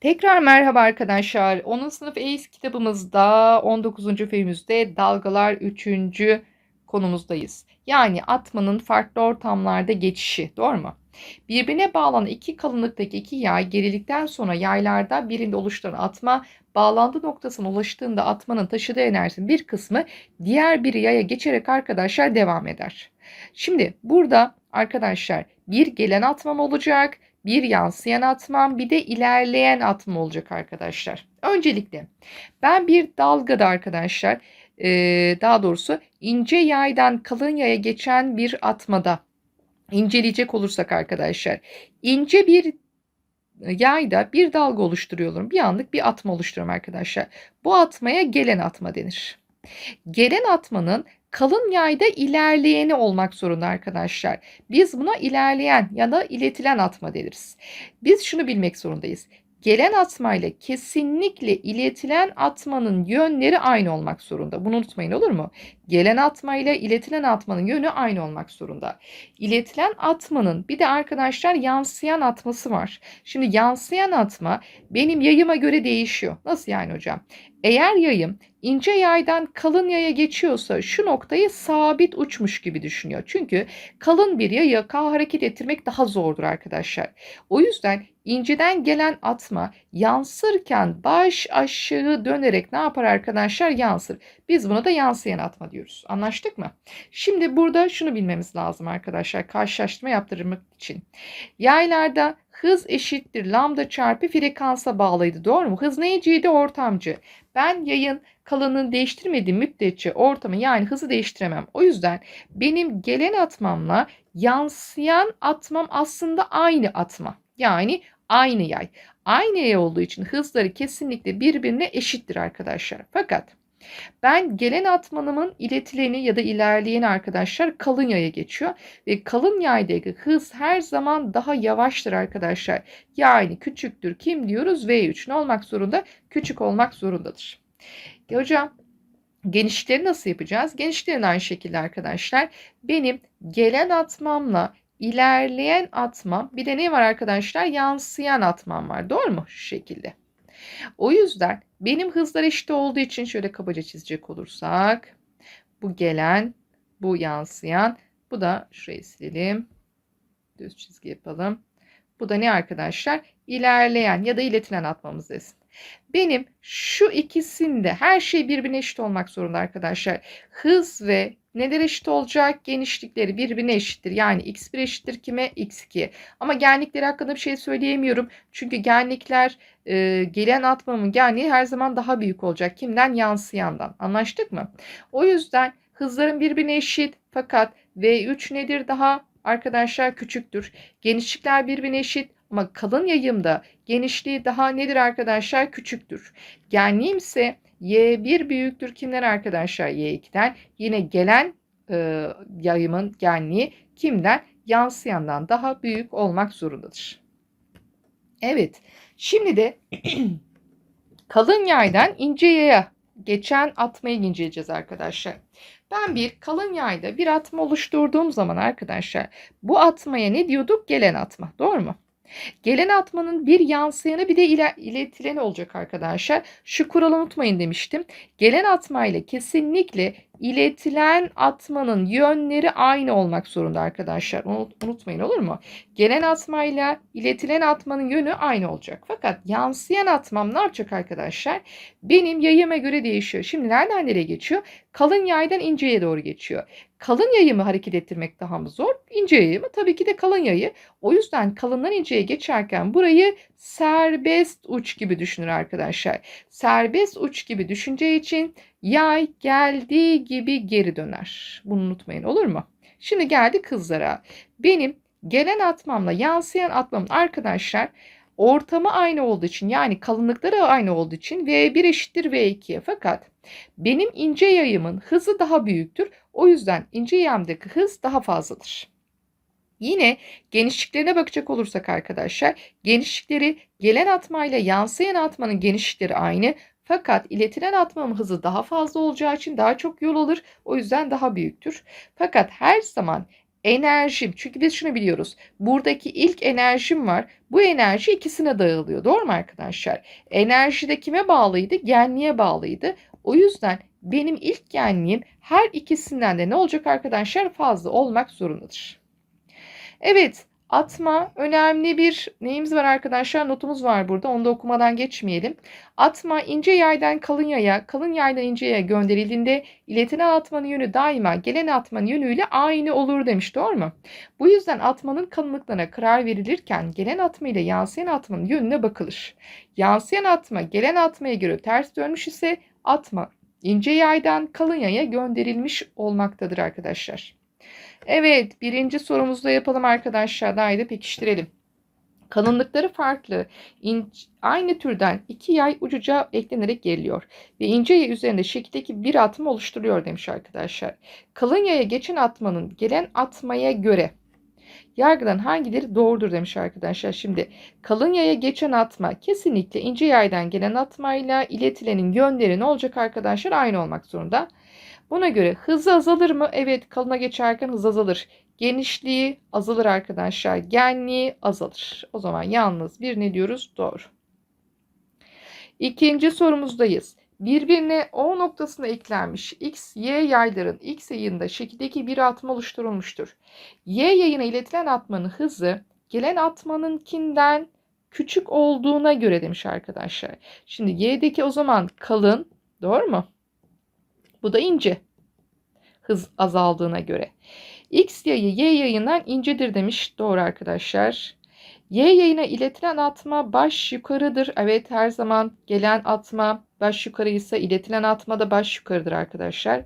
Tekrar merhaba arkadaşlar. 10. sınıf EYS kitabımızda 19. feyimizde dalgalar 3. konumuzdayız. Yani atmanın farklı ortamlarda geçişi. Doğru mu? Birbirine bağlanan iki kalınlıktaki iki yay gerilikten sonra yaylarda birinde oluşturan atma bağlantı noktasına ulaştığında atmanın taşıdığı enerjinin bir kısmı diğer bir yaya geçerek arkadaşlar devam eder. Şimdi burada arkadaşlar bir gelen atmam olacak bir yansıyan atmam bir de ilerleyen atma olacak arkadaşlar. Öncelikle ben bir dalgada arkadaşlar e, daha doğrusu ince yaydan kalın yaya geçen bir atmada inceleyecek olursak arkadaşlar ince bir yayda bir dalga oluşturuyorum. Bir anlık bir atma oluşturuyorum arkadaşlar. Bu atmaya gelen atma denir. Gelen atmanın kalın yayda ilerleyeni olmak zorunda arkadaşlar. Biz buna ilerleyen ya da iletilen atma deriz. Biz şunu bilmek zorundayız. Gelen atma ile kesinlikle iletilen atmanın yönleri aynı olmak zorunda. Bunu unutmayın olur mu? Gelen atma ile iletilen atmanın yönü aynı olmak zorunda. İletilen atmanın bir de arkadaşlar yansıyan atması var. Şimdi yansıyan atma benim yayıma göre değişiyor. Nasıl yani hocam? Eğer yayım ince yaydan kalın yaya geçiyorsa şu noktayı sabit uçmuş gibi düşünüyor. Çünkü kalın bir yayı hareket ettirmek daha zordur arkadaşlar. O yüzden inceden gelen atma yansırken baş aşağı dönerek ne yapar arkadaşlar? Yansır. Biz buna da yansıyan atma diyoruz. Anlaştık mı? Şimdi burada şunu bilmemiz lazım arkadaşlar karşılaştırma yaptırmak için. Yaylarda hız eşittir lambda çarpı frekansa bağlıydı. Doğru mu? Hız neyciydi? Ortamcı. Ben yayın kalanını değiştirmediğim müddetçe ortamı yani hızı değiştiremem. O yüzden benim gelen atmamla yansıyan atmam aslında aynı atma. Yani aynı yay. Aynı yay olduğu için hızları kesinlikle birbirine eşittir arkadaşlar. Fakat ben gelen atmanımın iletileni ya da ilerleyeni arkadaşlar kalın yaya geçiyor. Ve kalın yaydaki hız her zaman daha yavaştır arkadaşlar. Yani küçüktür. Kim diyoruz? V3 ne olmak zorunda? Küçük olmak zorundadır. E hocam genişlikleri nasıl yapacağız? Genişliklerini aynı şekilde arkadaşlar. Benim gelen atmamla ilerleyen atmam bir de ne var arkadaşlar? Yansıyan atmam var. Doğru mu? Şu şekilde. O yüzden benim hızlar eşit olduğu için şöyle kabaca çizecek olursak bu gelen, bu yansıyan, bu da şurayı silelim. Düz çizgi yapalım. Bu da ne arkadaşlar? İlerleyen ya da iletilen atmamız desin. Benim şu ikisinde her şey birbirine eşit olmak zorunda arkadaşlar. Hız ve neler eşit olacak? Genişlikleri birbirine eşittir. Yani x1 eşittir kime? x2. Ama genlikleri hakkında bir şey söyleyemiyorum. Çünkü genlikler e, gelen atmamın genliği her zaman daha büyük olacak. Kimden? Yansıyandan. Anlaştık mı? O yüzden hızların birbirine eşit fakat V3 nedir daha? Arkadaşlar küçüktür. Genişlikler birbirine eşit ama kalın yayımda genişliği daha nedir arkadaşlar? Küçüktür. Genliğim ise Y1 büyüktür kimden arkadaşlar? Y2'den. Yine gelen e, yayımın genliği kimden? Yansıyandan daha büyük olmak zorundadır. Evet. Şimdi de kalın yaydan ince yaya geçen atmayı inceleyeceğiz arkadaşlar. Ben bir kalın yayda bir atma oluşturduğum zaman arkadaşlar bu atmaya ne diyorduk? Gelen atma. Doğru mu? Gelen atmanın bir yansıyanı bir de iletileni olacak arkadaşlar. Şu kuralı unutmayın demiştim. Gelen atma ile kesinlikle iletilen atmanın yönleri aynı olmak zorunda arkadaşlar. Unutmayın olur mu? Gelen atma ile iletilen atmanın yönü aynı olacak. Fakat yansıyan atmam ne yapacak arkadaşlar? Benim yayıma göre değişiyor. Şimdi nereden nereye geçiyor? Kalın yaydan inceye doğru geçiyor. Kalın yayı mı hareket ettirmek daha mı zor? İnce yayı mı? Tabii ki de kalın yayı. O yüzden kalından inceye geçerken burayı serbest uç gibi düşünür arkadaşlar. Serbest uç gibi düşünce için yay geldiği gibi geri döner. Bunu unutmayın olur mu? Şimdi geldi kızlara. Benim gelen atmamla yansıyan atmamın arkadaşlar ortamı aynı olduğu için yani kalınlıkları aynı olduğu için V1 eşittir V2'ye fakat benim ince yayımın hızı daha büyüktür. O yüzden ince yayımdaki hız daha fazladır. Yine genişliklerine bakacak olursak arkadaşlar genişlikleri gelen atma ile yansıyan atmanın genişlikleri aynı fakat iletilen atmanın hızı daha fazla olacağı için daha çok yol alır. O yüzden daha büyüktür. Fakat her zaman enerjim. Çünkü biz şunu biliyoruz. Buradaki ilk enerjim var. Bu enerji ikisine dağılıyor. Doğru mu arkadaşlar? Enerji de kime bağlıydı? Genliğe bağlıydı. O yüzden benim ilk genliğim her ikisinden de ne olacak arkadaşlar? Fazla olmak zorundadır. Evet, atma önemli bir neyimiz var arkadaşlar? Notumuz var burada. Onu da okumadan geçmeyelim. Atma ince yaydan kalın yaya, kalın yaydan ince yaya gönderildiğinde iletilen atmanın yönü daima gelen atmanın yönüyle aynı olur demiş. Doğru mu? Bu yüzden atmanın kalınlıklarına karar verilirken gelen atma ile yansıyan atmanın yönüne bakılır. Yansıyan atma gelen atmaya göre ters dönmüş ise atma ince yaydan kalın yaya gönderilmiş olmaktadır arkadaşlar. Evet, birinci sorumuzda yapalım arkadaşlar. Daha de pekiştirelim. Kalınlıkları farklı, ince, aynı türden iki yay ucuca eklenerek geriliyor ve ince yay üzerinde şekildeki bir atma oluşturuyor demiş arkadaşlar. Kalın yaya geçen atmanın gelen atmaya göre yargıdan hangileri doğrudur demiş arkadaşlar. Şimdi kalın yaya geçen atma kesinlikle ince yaydan gelen atmayla iletilenin yönleri ne olacak arkadaşlar? Aynı olmak zorunda. Buna göre hızı azalır mı? Evet kalına geçerken hız azalır. Genişliği azalır arkadaşlar. Genliği azalır. O zaman yalnız bir ne diyoruz? Doğru. İkinci sorumuzdayız. Birbirine O noktasına eklenmiş X, Y yayların X yayında şekildeki bir atma oluşturulmuştur. Y yayına iletilen atmanın hızı gelen atmanınkinden küçük olduğuna göre demiş arkadaşlar. Şimdi Y'deki o zaman kalın, doğru mu? Bu da ince. Hız azaldığına göre. X yayı Y yayından incedir demiş. Doğru arkadaşlar. Y yayına iletilen atma baş yukarıdır. Evet her zaman gelen atma baş yukarı ise iletilen atma da baş yukarıdır arkadaşlar.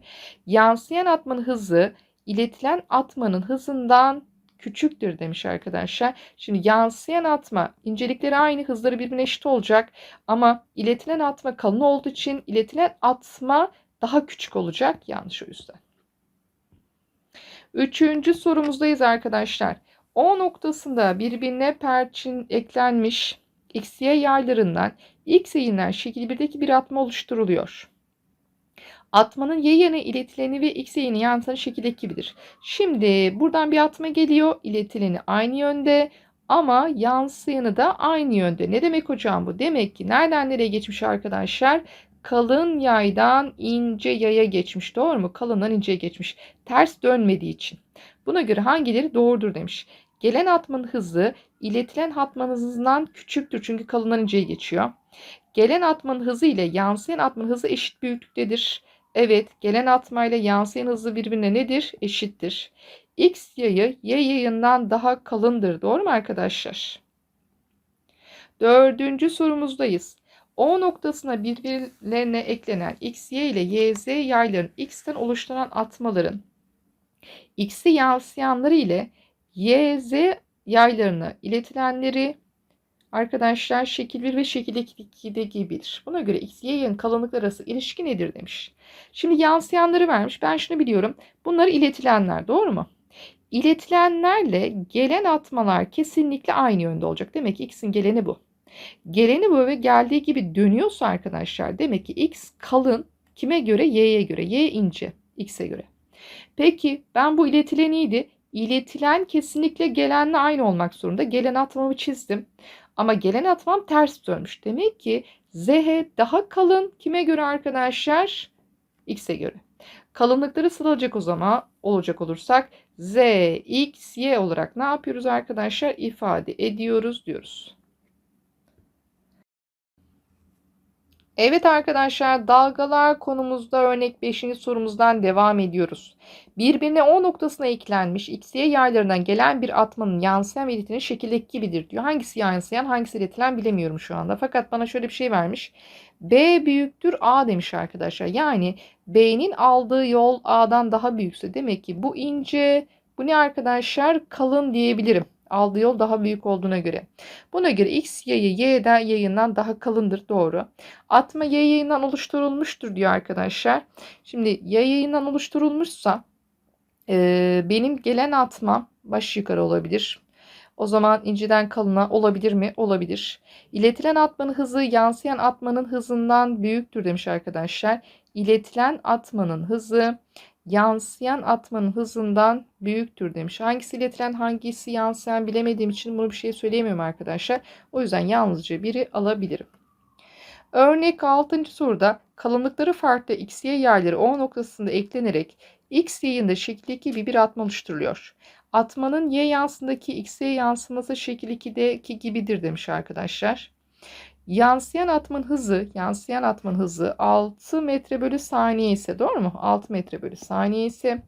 Yansıyan atmanın hızı iletilen atmanın hızından küçüktür demiş arkadaşlar. Şimdi yansıyan atma incelikleri aynı hızları birbirine eşit olacak ama iletilen atma kalın olduğu için iletilen atma daha küçük olacak. Yanlış o yüzden. Üçüncü sorumuzdayız arkadaşlar. O noktasında birbirine perçin eklenmiş x, y yaylarından x yayından şekil 1'deki bir atma oluşturuluyor. Atmanın y yerine iletileni ve x yayını yansıtan şekilde gibidir. Şimdi buradan bir atma geliyor. İletileni aynı yönde ama yansıyanı da aynı yönde. Ne demek hocam bu? Demek ki nereden nereye geçmiş arkadaşlar? Kalın yaydan ince yaya geçmiş. Doğru mu? Kalından inceye geçmiş. Ters dönmediği için. Buna göre hangileri doğrudur demiş. Gelen atmanın hızı iletilen atmanın hızından küçüktür. Çünkü kalından inceye geçiyor. Gelen atmanın hızı ile yansıyan atmanın hızı eşit büyüklüktedir. Evet, gelen atma ile yansıyan hızı birbirine nedir? Eşittir. X yayı Y yayından daha kalındır. Doğru mu arkadaşlar? Dördüncü sorumuzdayız. O noktasına birbirlerine eklenen x, y ile y, z yayların x'ten oluşturan atmaların x'i yansıyanları ile y, z yaylarına iletilenleri arkadaşlar şekil 1 ve şekil 2'de gibidir. Buna göre x, y yayın kalınlıkları arası ilişki nedir demiş. Şimdi yansıyanları vermiş. Ben şunu biliyorum. Bunları iletilenler doğru mu? İletilenlerle gelen atmalar kesinlikle aynı yönde olacak. Demek ki x'in geleni bu. Geleni böyle geldiği gibi dönüyorsa arkadaşlar demek ki x kalın kime göre? Y'ye göre. Y ince x'e göre. Peki ben bu iletileniydi. İletilen kesinlikle gelenle aynı olmak zorunda. Gelen atmamı çizdim. Ama gelen atmam ters dönmüş. Demek ki ZH daha kalın kime göre arkadaşlar? X'e göre. Kalınlıkları sıralacak o zaman olacak olursak Z, X, Y olarak ne yapıyoruz arkadaşlar? İfade ediyoruz diyoruz. Evet arkadaşlar dalgalar konumuzda örnek 5. sorumuzdan devam ediyoruz. Birbirine O noktasına eklenmiş XY yaylarından gelen bir atmanın yansıyan ve iletilen şekildeki gibidir diyor. Hangisi yansıyan hangisi iletilen bilemiyorum şu anda. Fakat bana şöyle bir şey vermiş. B büyüktür A demiş arkadaşlar. Yani B'nin aldığı yol A'dan daha büyükse demek ki bu ince bu ne arkadaşlar kalın diyebilirim. Aldığı yol daha büyük olduğuna göre. Buna göre X yayı Y'den yayından daha kalındır. Doğru. Atma Y yayından oluşturulmuştur diyor arkadaşlar. Şimdi Y yayından oluşturulmuşsa e, benim gelen atmam baş yukarı olabilir. O zaman inciden kalına olabilir mi? Olabilir. İletilen atmanın hızı yansıyan atmanın hızından büyüktür demiş arkadaşlar. İletilen atmanın hızı yansıyan atmanın hızından büyüktür demiş. Hangisi iletilen hangisi yansıyan bilemediğim için bunu bir şey söyleyemiyorum arkadaşlar. O yüzden yalnızca biri alabilirim. Örnek 6. soruda kalınlıkları farklı x, y yerleri O noktasında eklenerek x, y'inde şekil 2 bir bir atma oluşturuluyor. Atmanın y yansındaki x, y yansıması şekil 2'deki gibidir demiş arkadaşlar. Yansıyan atmanın hızı, yansıyan atmanın hızı 6 metre bölü saniye ise doğru mu? 6 metre bölü saniye ise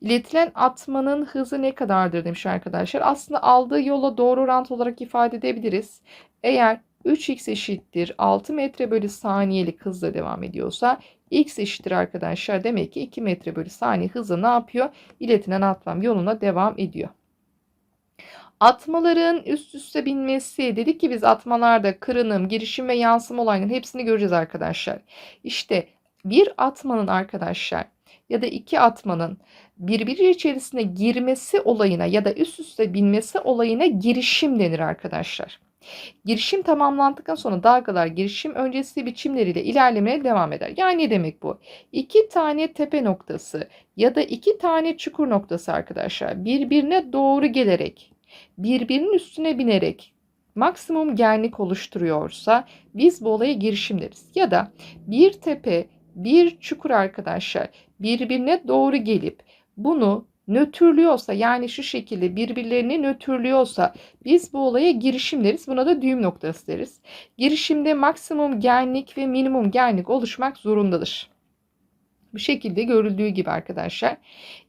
iletilen atmanın hızı ne kadardır demiş arkadaşlar. Aslında aldığı yola doğru orantı olarak ifade edebiliriz. Eğer 3x eşittir 6 metre bölü saniyelik hızla devam ediyorsa x eşittir arkadaşlar. Demek ki 2 metre bölü saniye hızla ne yapıyor? İletilen atmam yoluna devam ediyor. Atmaların üst üste binmesi dedik ki biz atmalarda kırınım, girişim ve yansıma olaylarının hepsini göreceğiz arkadaşlar. İşte bir atmanın arkadaşlar ya da iki atmanın birbiri içerisine girmesi olayına ya da üst üste binmesi olayına girişim denir arkadaşlar. Girişim tamamlandıktan sonra dalgalar girişim öncesi biçimleriyle ilerlemeye devam eder. Yani ne demek bu? İki tane tepe noktası ya da iki tane çukur noktası arkadaşlar birbirine doğru gelerek birbirinin üstüne binerek maksimum genlik oluşturuyorsa biz bu olaya girişim deriz. Ya da bir tepe bir çukur arkadaşlar birbirine doğru gelip bunu nötrlüyorsa yani şu şekilde birbirlerini nötrlüyorsa biz bu olaya girişim deriz. Buna da düğüm noktası deriz. Girişimde maksimum genlik ve minimum genlik oluşmak zorundadır. Bu şekilde görüldüğü gibi arkadaşlar.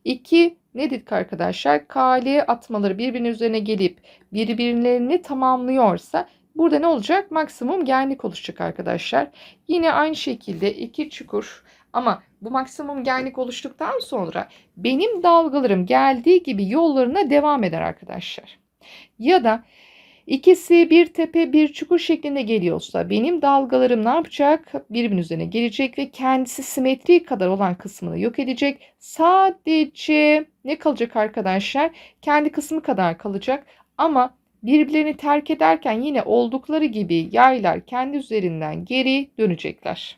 İki ne dedik arkadaşlar? KL atmaları birbirinin üzerine gelip birbirlerini tamamlıyorsa burada ne olacak? Maksimum genlik oluşacak arkadaşlar. Yine aynı şekilde iki çukur ama bu maksimum genlik oluştuktan sonra benim dalgalarım geldiği gibi yollarına devam eder arkadaşlar. Ya da ikisi bir tepe bir çukur şeklinde geliyorsa benim dalgalarım ne yapacak? Birbirinin üzerine gelecek ve kendisi simetri kadar olan kısmını yok edecek. Sadece ne kalacak arkadaşlar? Kendi kısmı kadar kalacak ama birbirlerini terk ederken yine oldukları gibi yaylar kendi üzerinden geri dönecekler.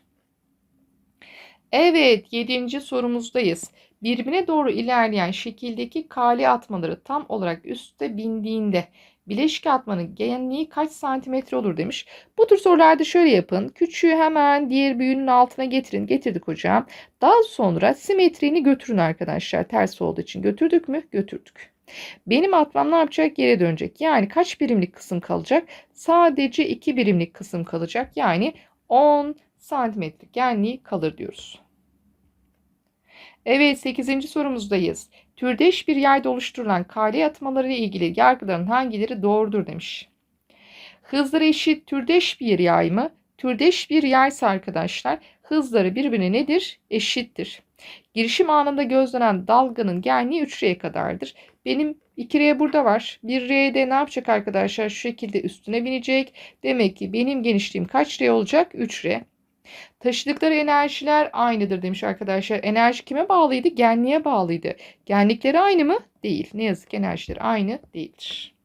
Evet, yedinci sorumuzdayız. Birbirine doğru ilerleyen şekildeki kale atmaları tam olarak üste bindiğinde bileşik atmanın genliği kaç santimetre olur demiş. Bu tür sorularda şöyle yapın. Küçüğü hemen diğer büyüğünün altına getirin. Getirdik hocam. Daha sonra simetriğini götürün arkadaşlar. Ters olduğu için götürdük mü? Götürdük. Benim atmam ne yapacak? Geri dönecek. Yani kaç birimlik kısım kalacak? Sadece 2 birimlik kısım kalacak. Yani 10 santimetre genliği kalır diyoruz. Evet 8. sorumuzdayız. Türdeş bir yerde oluşturulan kare atmaları ile ilgili yargıların hangileri doğrudur demiş. Hızları eşit türdeş bir yay mı? Türdeş bir yaysa arkadaşlar hızları birbirine nedir? Eşittir. Girişim anında gözlenen dalganın genliği 3R kadardır. Benim 2R burada var. 1R'de ne yapacak arkadaşlar? Şu şekilde üstüne binecek. Demek ki benim genişliğim kaç R olacak? 3R. Taşıdıkları enerjiler aynıdır demiş arkadaşlar. Enerji kime bağlıydı? Genliğe bağlıydı. Genlikleri aynı mı? Değil. Ne yazık ki enerjileri aynı değildir.